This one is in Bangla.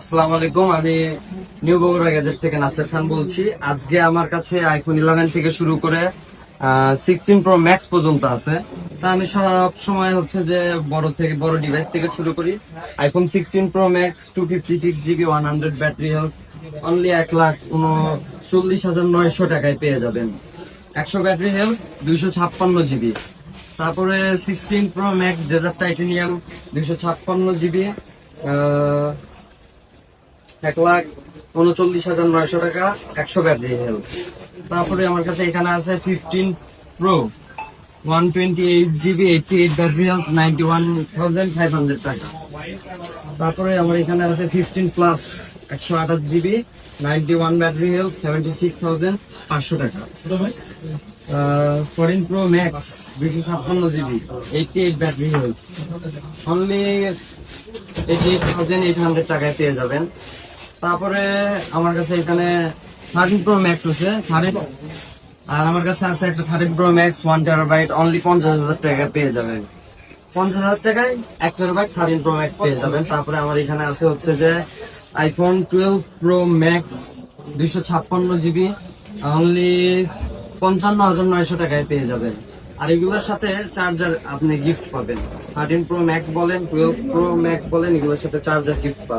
আসসালামু আলাইকুম, আমি নিউ বগুড়া গ্যাজেট থেকে নাসির খান বলছি। আজকে আমার কাছে আইফোন ইলেভেন থেকে শুরু করে সিক্সটিন প্রো ম্যাক্স পর্যন্ত আছে। তা আমি সব সময় হচ্ছে যে বড় থেকে বড় ডিভাইস থেকে শুরু করি। IPhone sixteen pro max two fifty six GB one hundred battery health only এক লাখ উনচল্লিশ হাজার নয়শো টাকায় পেয়ে যাবেন। একশো ব্যাটারি হেলথ দুইশো ছাপ্পান্ন জিবি তারপরে sixteen pro max desert titanium দুইশো ছাপ্পান্ন জিবি এক লাখ উনচল্লিশ হাজার নয়শো টাকা একশো ব্যাটারি হেলথ তারপরে আমার কাছে এখানে আছে fifteen pro one twenty eight GB eighty eight battery health ninety one thousand five hundred টাকা। তারপরে আমার এখানে আছে ফিফটিন প্লাস একশো আঠাশ GB ninety one battery health seventy six thousand পাঁচশো টাকা। ফোরটিন প্রো ম্যাক্স দুইশো ছাপ্পান্ন GB eighty eight battery health only eighty eight thousand eight hundred টাকায় পেয়ে যাবেন। তারপরে আমার কাছে এখানে থার্টিন প্রো ম্যাক্স আছে আর আমার কাছে আছে একটা thirteen pro max one terabyte only পঞ্চাশ হাজার টাকা পেয়ে যাবেন। পঞ্চাশ হাজার টাকায় এক টেরাবাইট থার্টিন প্রো ম্যাক্স পেয়ে যাবেন। তারপরে আমার এখানে আছে হচ্ছে যে আইফোন টুয়েলভ প্রো ম্যাক্স দুইশো ছাপ্পান্ন জিবি অনলি পঞ্চান্ন হাজার নয়শো টাকায় পেয়ে যাবেন। আর এগুলোর সাথে চার্জার আপনি গিফট পাবেন। থার্টিন প্রো ম্যাক্স বলেন টুয়েলভ প্রো ম্যাক্স বলেন, এগুলোর সাথে চার্জার গিফট পাবেন।